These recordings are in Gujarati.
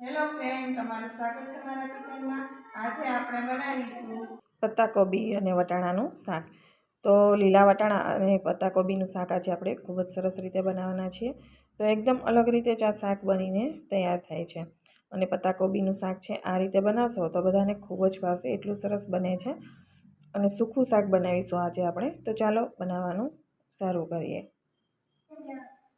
હેલો ફ્રેન્ડ તમારું સ્વાગત છે મારા કિચનમાં. આજે આપણે બનાવીશું પત્તાકોબી અને વટાણાનું શાક. તો લીલા વટાણા અને પત્તાકોબીનું શાક આજે આપણે ખૂબ જ સરસ રીતે બનાવવાના છીએ. તો એકદમ અલગ રીતે જ આ શાક બનીને તૈયાર થાય છે. અને પત્તાકોબીનું શાક છે, આ રીતે બનાવશો તો બધાને ખૂબ જ ભાવશે એટલું સરસ બને છે. અને સૂકું શાક બનાવીશું આજે આપણે. તો ચાલો બનાવવાનું શરૂ કરીએ.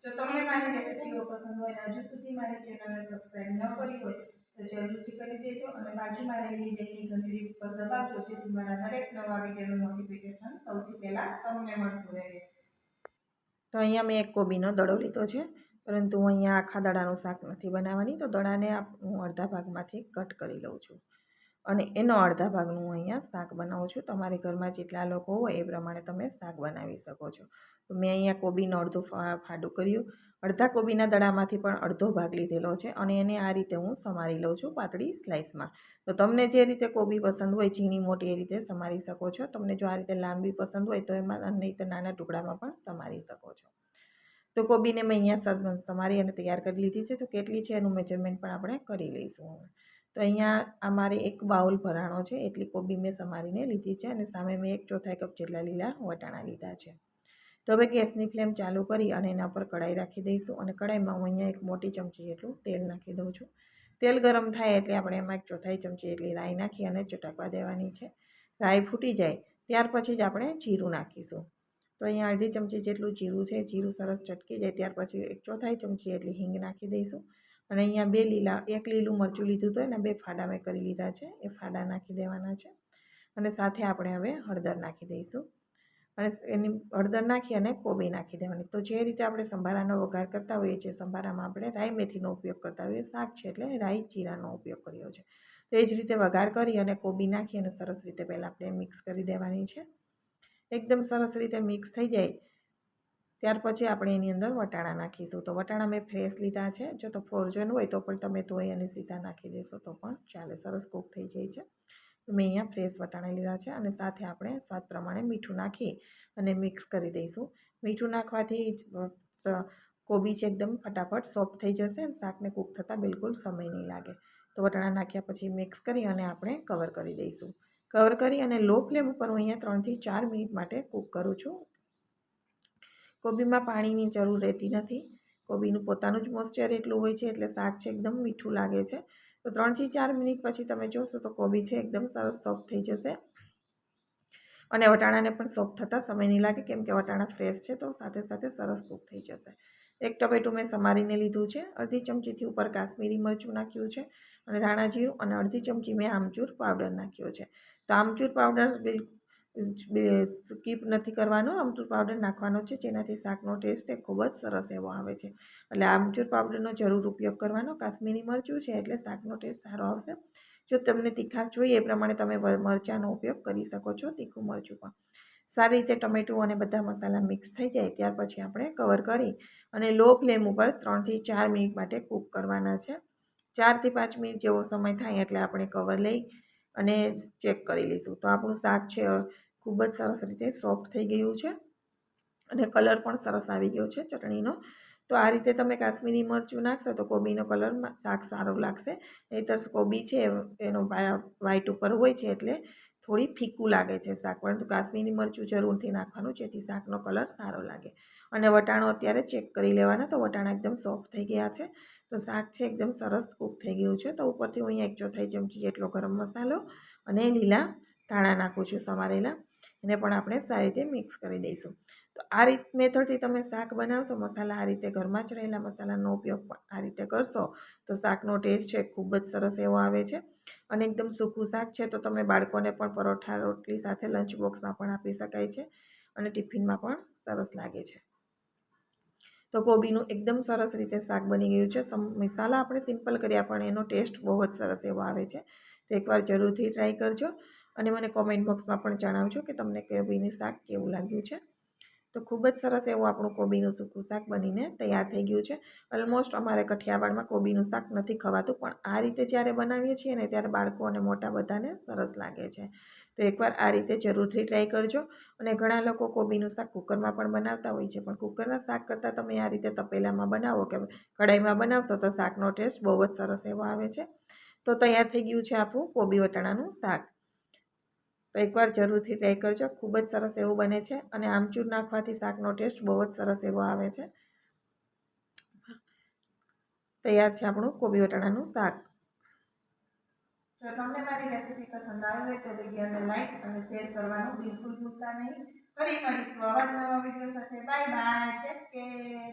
જો તમને મારી રેસિપીઓ પસંદ હોય હજુ સુધી મારી ચેનલને સબસ્ક્રાઈબ ન કરી હોય, તો જરૂરથી કરી દેજો અને બાજુમાં રહેલી બેલની ઘંટડી ઉપર દબાવજો, જેથી મારા દરેક નવા વિડીયોનું નોટિફિકેશન સૌથી પહેલાં તમને મળતું રહે. તો અહીંયા મેં એક કોબીનો દડો લીધો છે, પરંતુ હું અહીંયા આખા દડાનું શાક નથી બનાવવાની, તો દડાને હું અડધા ભાગમાંથી કટ કરી લઉં છું. અને એનો અડધા ભાગનું હું અહીંયા શાક બનાવું છું. તમારી ઘરમાં જેટલા લોકો હોય એ પ્રમાણે તમે શાક બનાવી શકો છો. તો મેં અહીંયા કોબીનું અડધું ફાડું કર્યું. અડધા કોબીના દડામાંથી પણ અડધો ભાગ લીધેલો છે અને એને આ રીતે હું સમારી લઉં છું પાતળી સ્લાઇસમાં તો તમને જે રીતે કોબી પસંદ હોય, ઝીણી મોટી એ રીતે સમારી શકો છો. તમને જો આ રીતે લાંબી પસંદ હોય તો એમાં નહીં તો નાના ટુકડામાં પણ સમારી શકો છો. તો કોબીને મેં અહીંયા સમ- સમારી અને તૈયાર કરી લીધી છે. તો કેટલી છે એનું મેજરમેન્ટ પણ આપણે કરી લઈશું. તો અહીંયા આ મારે એક બાઉલ ભરાણો છે, એટલી કોબી મેં સમારીને લીધી છે અને સામે મેં એક ચોથાઈ કપ જેટલા લીલા વટાણા લીધા છે. તો હવે ગેસની ફ્લેમ ચાલુ કરી અને એના પર કઢાઈ રાખી દઈશું અને કઢાઈમાં હું અહીંયા એક મોટી ચમચી જેટલું તેલ નાખી દઉં છું. તેલ ગરમ થાય એટલે આપણે એમાં એક ચોથાઈ ચમચી જેટલી રાઈ નાખી અને ચટકવા દેવાની છે. રાઈ ફૂટી જાય ત્યાર પછી જ આપણે જીરું નાખીશું. તો અહીંયા અડધી ચમચી જેટલું જીરું છે, જીરું સરસ ચટકી જાય ત્યાર પછી એક ચોથાઈ ચમચી જેટલી હિંગ નાખી દઈશું. અને અહીંયા બે લીલા, એક લીલું મરચું લીધું હતું એના બે ફાડા મેં કરી લીધા છે, એ ફાડા નાખી દેવાના છે. અને સાથે આપણે હવે હળદર નાખી દઈશું. અને એની હળદર નાખી અને કોબી નાખી દેવાની. તો જે રીતે આપણે સંભારાનો વઘાર કરતા હોઈએ છીએ, સંભારામાં આપણે રાઈ મેથીનો ઉપયોગ કરતા હોઈએ, શાક છે એટલે રાઈ જીરાનો ઉપયોગ કર્યો છે. તો એ જ રીતે વઘાર કરી અને કોબી નાખી અને સરસ રીતે પહેલાં આપણે મિક્સ કરી દેવાની છે. એકદમ સરસ રીતે મિક્સ થઈ જાય. ત્યાર પછી આપણે એની અંદર વટાણા નાખીશું. તો વટાણા મેં ફ્રેશ લીધા છે. જો તો ફ્રોઝન હોય તો પણ તમે ધોઈ અને સીધા નાખી દેશો તો પણ ચાલે. સરસ કૂક થઈ જાય છે. મેં અહીંયા ફ્રેશ વટાણા લીધા છે અને સાથે આપણે સ્વાદ પ્રમાણે મીઠું નાખી અને મિક્સ કરી દઈશું. મીઠું નાખવાથી કોબી છે એકદમ ફટાફટ સોફ્ટ થઈ જશે અને શાકને કૂક થતાં બિલકુલ સમય નહીં લાગે. તો વટાણા નાખ્યા પછી મિક્સ કરી અને આપણે કવર કરી દઈશું. કવર કરી અને લો ફ્લેમ ઉપર હું અહીંયા ત્રણથી ચાર મિનિટ માટે કૂક કરું છું. કોબીમાં પાણીની જરૂર રહેતી નથી. કોબીનું પોતાનું જ મોઇશ્ચર એટલું હોય છે એટલે શાક છે એકદમ મીઠું લાગે છે. તો ત્રણથી ચાર મિનિટ પછી તમે જોશો તો કોબી છે એકદમ સરસ સોફ્ટ થઈ જશે. અને વટાણાને પણ સોફ્ટ થતાં સમય નહીં લાગે કેમ કે વટાણા ફ્રેશ છે તો સાથે સાથે સરસ કૂક થઈ જશે. એક ટમેટું મેં સમારીને લીધું છે. અડધી ચમચીથી ઉપર કાશ્મીરી મરચું નાખ્યું છે અને ધાણા જીરું અને અડધી ચમચી મેં આમચૂર પાવડર નાખ્યો છે. તો આમચૂર પાવડર બિલ સ્કીપ નથી કરવાનો. આમચૂર પાવડર નાખવાનો છે. જેનાથી શાકનો ટેસ્ટ એ ખૂબ જ સરસ એવો આવે છે. એટલે આમચૂર પાવડરનો જરૂર ઉપયોગ કરવાનો. કાશ્મીરી મરચું છે એટલે શાકનો ટેસ્ટ સારો આવશે. જો તમને તીખાશ જોઈએ, એ પ્રમાણે તમે મરચાંનો ઉપયોગ કરી શકો છો, તીખું મરચું પણ. સારી રીતે ટમેટું અને બધા મસાલા મિક્સ થઈ જાય, ત્યાર પછી આપણે કવર કરી અને લો ફ્લેમ ઉપર ત્રણથી ચાર મિનિટ માટે કૂક કરવાના છે. ચારથી પાંચ મિનિટ જેવો સમય થાય એટલે આપણે કવર લઈ અને ચેક કરી લઈશું. તો આપણું શાક છે ખૂબ જ સરસ રીતે સોફ્ટ થઈ ગયું છે અને કલર પણ સરસ આવી ગયો છે ચટણીનો. તો આ રીતે તમે કાશ્મીરી મરચું નાખશો તો કોબીનો કલર શાક સારો લાગશે. નહીંતર કોબી છે એનો વાઈટ ઉપર હોય છે એટલે થોડી ફીકું લાગે છે શાક, પરંતુ કાશ્મીરી મરચું જરૂરથી નાખવાનું, જેથી શાકનો કલર સારો લાગે. અને વટાણો અત્યારે ચેક કરી લેવાના, તો વટાણા એકદમ સોફ્ટ થઈ ગયા છે. તો શાક છે એકદમ સરસ કૂક થઈ ગયું છે. તો ઉપરથી હું અહીંયા એક ચોથાઈ ચમચી જેટલો ગરમ મસાલો અને લીલા ધાણા નાખું છું સમારેલા. એને પણ આપણે સારી રીતે મિક્સ કરી દઈશું. તો આ રીત, મેથડથી તમે શાક બનાવશો, મસાલા આ રીતે ઘરમાં જ રહેલા મસાલાનો ઉપયોગ આ રીતે કરશો, તો શાકનો ટેસ્ટ છે ખૂબ જ સરસ એવો આવે છે. અને એકદમ સૂકું શાક છે તો તમે બાળકોને પણ પરોઠા, રોટલી સાથે લંચ બોક્સમાં પણ આપી શકાય છે અને ટિફિનમાં પણ સરસ લાગે છે. તો કોબીનું એકદમ સરસ રીતે શાક બની ગયું છે. મસાલા આપણે સિમ્પલ કર્યા પણ એનો ટેસ્ટ બહુ જ સરસ એવો આવે છે. તો એકવાર જરૂરથી ટ્રાય કરજો. અને મને કોમેન્ટ બોક્સમાં પણ જણાવજો કે તમને કોબીનું શાક કેવું લાગ્યું છે. તો ખૂબ જ સરસ એવું આપણું કોબીનું સૂકું શાક બનીને તૈયાર થઈ ગયું છે. ઓલમોસ્ટ અમારે કઠિયાવાડમાં કોબીનું શાક નથી ખવાતું, પણ આ રીતે જ્યારે બનાવીએ છીએ ને ત્યારે બાળકો અને મોટા બધાને સરસ લાગે છે. તો એકવાર આ રીતે જરૂરથી ટ્રાય કરજો. અને ઘણા લોકો કોબીનું શાક કુકરમાં પણ બનાવતા હોય છે, પણ કુકરના શાક કરતાં તમે આ રીતે તપેલામાં બનાવો કે કઢાઈમાં બનાવશો તો શાકનો ટેસ્ટ બહુ જ સરસ એવો આવે છે. તો તૈયાર થઈ ગયું છે આપણું કોબી વટાણાનું શાક. તો એકવાર જરૂરથી ટ્રાય કરજો. ખૂબ જ સરસ એવું બને છે અને આમચૂર નાખવાથી શાકનો ટેસ્ટ બહુ જ સરસ એવો આવે છે. તૈયાર છે આપણું કોબી વટાણાનું શાક. જો તમને મારી રેસીપી પસંદ આવી હોય તો વિડીયોને લાઈક અને શેર કરવાનું બિલકુલ ભૂલતા નહીં. ફરી મળીશું આવા નવા વીડિયો સાથે. Bye bye take care